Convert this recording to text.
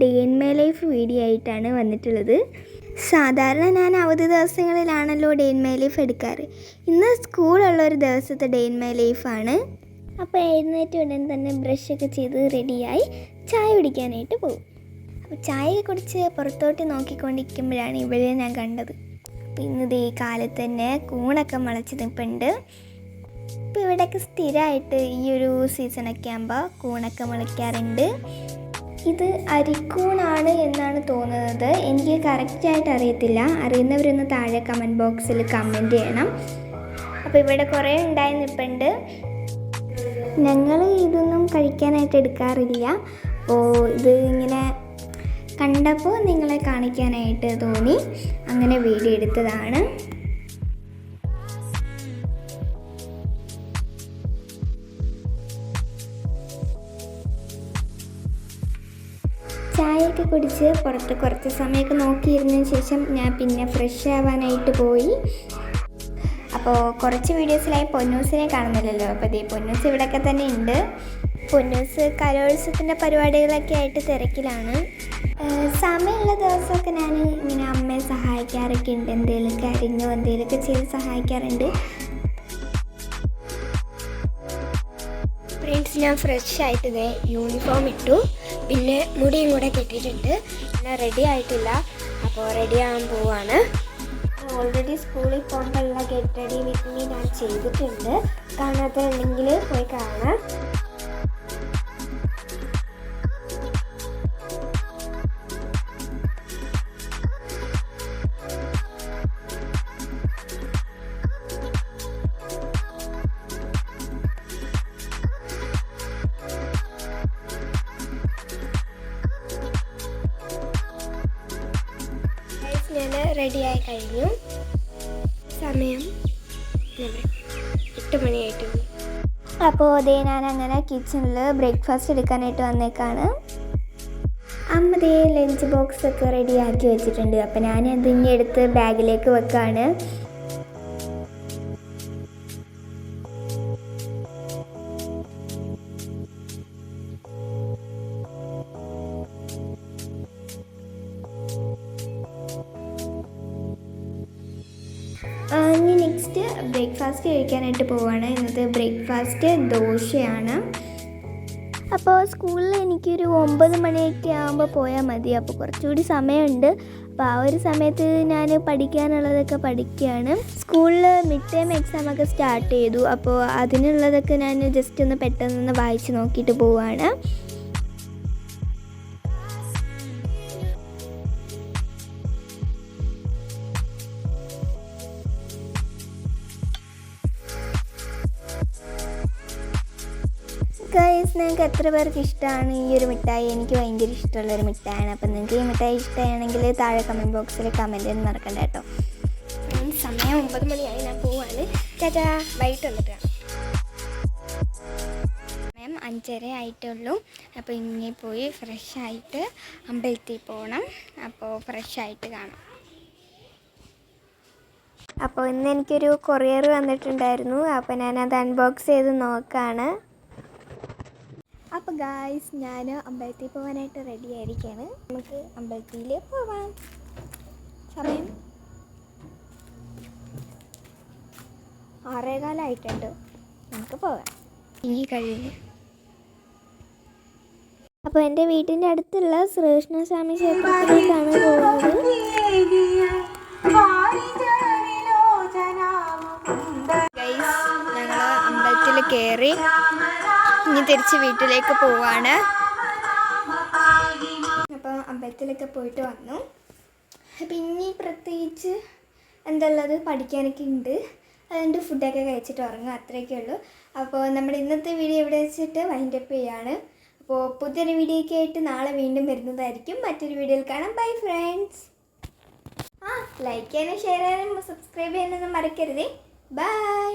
Day in my life video ആയിട്ടാണ് വന്നിട്ടുള്ളത്. സാധാരണ ഞാൻ അവധി ദിവസങ്ങളിലാണല്ലോ ഡേ ഇൻ മൈ ലൈഫ് എടുക്കാറ്. ഇന്ന് സ്കൂളുള്ള ഒരു ദിവസത്തെ ഡേ ഇൻ മൈ ലൈഫാണ് അപ്പോൾ എഴുന്നേറ്റ് ഉടൻ തന്നെ ബ്രഷൊക്കെ ചെയ്ത് റെഡിയായി ചായ കുടിക്കാനായിട്ട് പോകും. അപ്പോൾ ചായ കുടിച്ച് പുറത്തോട്ട് നോക്കിക്കൊണ്ടിരിക്കുമ്പോഴാണ് ഇവിടെ ഞാൻ കണ്ടത്. അപ്പോൾ ഇന്ന് ദേ കാലത്ത് തന്നെ കൂണൊക്കെ മുളച്ച് നിൽപ്പുണ്ട് ഇപ്പോൾ ഇവിടെയൊക്കെ സ്ഥിരമായിട്ട് ഈ ഒരു സീസണൊക്കെ ആകുമ്പോൾ കൂണൊക്കെ മുളയ്ക്കാറുണ്ട്. ഇത് അരിക്കൂണാണ് എന്നാണ് തോന്നുന്നത്. എനിക്ക് കറക്റ്റായിട്ട് അറിയത്തില്ല. അറിയുന്നവരൊന്ന് താഴെ കമന്റ് ബോക്സിൽ കമന്റ് ചെയ്യണം. അപ്പോൾ ഇവിടെ കുറേ ഉണ്ടായി നിൽപ്പുണ്ട് ഞങ്ങൾ ഇതൊന്നും കഴിക്കാനായിട്ട് എടുക്കാറില്ല. അപ്പോൾ ഇത് ഇങ്ങനെ കണ്ടപ്പോൾ നിങ്ങളെ കാണിക്കാനായിട്ട് തോന്നി. അങ്ങനെ വീഡിയോ എടുത്തതാണ്. ചായയൊക്കെ കുടിച്ച് പുറത്ത് കുറച്ച് സമയമൊക്കെ നോക്കിയിരുന്നതിന് ശേഷം ഞാൻ പിന്നെ ഫ്രഷ് ആവാനായിട്ട് പോയി. അപ്പോൾ കുറച്ച് വീഡിയോസിലായി പൊന്നൂസിനെ കാണുന്നില്ലല്ലോ. അപ്പോൾ ദേ പൊന്നൂസ് ഇവിടെയൊക്കെ തന്നെ ഉണ്ട്. പൊന്നൂസ് കലോത്സവത്തിന്റെ പരിപാടികളൊക്കെ ആയിട്ട് തിരക്കിലാണ്. സമയമുള്ള ദിവസമൊക്കെ ഞാൻ ഇങ്ങനെ അമ്മയെ സഹായിക്കാറൊക്കെ ഉണ്ട്. എന്തെങ്കിലുമൊക്കെ അരിഞ്ഞോ എന്തെങ്കിലുമൊക്കെ ചെയ്ത് സഹായിക്കാറുണ്ട്. ഫ്രണ്ട്സ് ഞാൻ ഫ്രഷ് ആയിട്ട് യൂണിഫോം ഇട്ടു. പിന്നെ മുടിയും കൂടെ കെട്ടിയിട്ടുണ്ട്. പിന്നെ റെഡി ആയിട്ടില്ല. അപ്പോൾ റെഡി ആകാൻ പോവാണ്. ഓൾറെഡി സ്കൂളിൽ പോകുമ്പോഴുള്ള ഗെറ്റ് റെഡി വിത്ത് മീ ഞാൻ ചെയ്തിട്ടുണ്ട്. കാണാത്തതുണ്ടെങ്കിൽ പോയി കാണാം. ഞാൻ റെഡി ആയി കഴിഞ്ഞു സമയം എട്ട് മണിയായിട്ടുണ്ട്. അപ്പോൾ അതേ ഞാൻ അങ്ങനെ കിച്ചണിൽ ബ്രേക്ക്ഫാസ്റ്റ് എടുക്കാനായിട്ട് വന്നേക്കാണ്. അമ്മ ദേ ലഞ്ച് ബോക്സ് ഒക്കെ റെഡി ആക്കി വെച്ചിട്ടുണ്ട്. അപ്പോൾ ഞാൻ അത് ഇനി എടുത്ത് ബാഗിലേക്ക് വെക്കാണ്. ഇനി നെക്സ്റ്റ് ബ്രേക്ക്ഫാസ്റ്റ് കഴിക്കാനായിട്ട് പോവാണ്. ഇന്നത്തെ ബ്രേക്ക്ഫാസ്റ്റ് ദോശയാണ്. അപ്പോൾ സ്കൂളിൽ എനിക്കൊരു ഒമ്പത് മണിയൊക്കെ ആകുമ്പോൾ പോയാൽ മതി. അപ്പോൾ കുറച്ചുകൂടി സമയമുണ്ട്. അപ്പോൾ ആ ഒരു സമയത്ത് ഞാൻ പഠിക്കാനുള്ളതൊക്കെ പഠിക്കുകയാണ്. സ്കൂളിൽ മിഡ് ടൈം എക്സാമൊക്കെ സ്റ്റാർട്ട് ചെയ്തു. അപ്പോൾ അതിനുള്ളതൊക്കെ ഞാൻ ജസ്റ്റ് ഒന്ന് പെട്ടെന്ന് വായിച്ച് നോക്കിയിട്ട് പോവാണ്. ഗൈസ് നിങ്ങൾക്ക് എത്ര പേർക്ക് ഇഷ്ടമാണ് ഈ ഒരു മിഠായി? എനിക്ക് ഭയങ്കര ഇഷ്ടമുള്ളൊരു മിഠായിയാണ്. അപ്പം നിങ്ങൾക്ക് ഈ മിഠായി ഇഷ്ടമാണെങ്കിൽ താഴെ കമന്റ് ബോക്സിൽ കമന്റ് ചെയ്യാൻ മറക്കണ്ട കേട്ടോ. സമയം ഒമ്പത് മണിയായി ഞാൻ പോവാണ്. ചേച്ചാ വൈകിട്ട് വന്നിട്ട് കാണാം. സമയം അഞ്ചര ആയിട്ടുള്ളൂ. അപ്പോൾ ഇനി പോയി ഫ്രഷ് ആയിട്ട് അമ്പലത്തിൽ പോകണം അപ്പോൾ ഫ്രഷ് ആയിട്ട് കാണാം. അപ്പോൾ ഇന്ന് എനിക്കൊരു കൊറിയർ വന്നിട്ടുണ്ടായിരുന്നു. അപ്പോൾ ഞാനത് അൺബോക്സ് ചെയ്ത് നോക്കാണ്. അപ്പോൾ ഗായ്സ് ഞാൻ അമ്പലത്തിൽ പോകാനായിട്ട് റെഡി ആയിരിക്കുകയാണ് നമുക്ക് അമ്പലത്തിൽ പോവാം. സമയം ആറേകാലമായിട്ടുണ്ട് നമുക്ക് പോവാം. ഇനി കഴിഞ്ഞ് അപ്പോൾ എന്റെ വീട്ടിന്റെ അടുത്തുള്ള ശ്രീകൃഷ്ണസ്വാമി ക്ഷേത്രത്തിലേക്കാണ് പോകുന്നത്. ഞങ്ങൾ അമ്പലത്തിൽ കയറി ഇനി തിരിച്ച് വീട്ടിലേക്ക് പോവാണ്. അപ്പോൾ അമ്പലത്തിലൊക്കെ പോയിട്ട് വന്നു. പിന്നെ പ്രത്യേകിച്ച് എന്തുള്ളത് പഠിക്കാനൊക്കെ ഉണ്ട്. അതുകൊണ്ട് ഫുഡൊക്കെ കഴിച്ചിട്ട് ഉറങ്ങും അത്രയൊക്കെ ഉള്ളൂ. അപ്പോൾ നമ്മുടെ ഇന്നത്തെ വീഡിയോ ഇവിടെ വെച്ചിട്ട് വൈൻഡപ്പ് ചെയ്യാണ്. അപ്പോൾ പുതിയൊരു വീഡിയോയ്ക്ക് ആയിട്ട് നാളെ വീണ്ടും വരുന്നതായിരിക്കും. മറ്റൊരു വീഡിയോയിൽ കാണാം. ബൈ ഫ്രണ്ട്സ് ആ ലൈക്ക് ചെയ്യാനും ഷെയർ ചെയ്യാനും സബ്സ്ക്രൈബ് ചെയ്യാനൊന്നും മറക്കരുതേ. ബൈ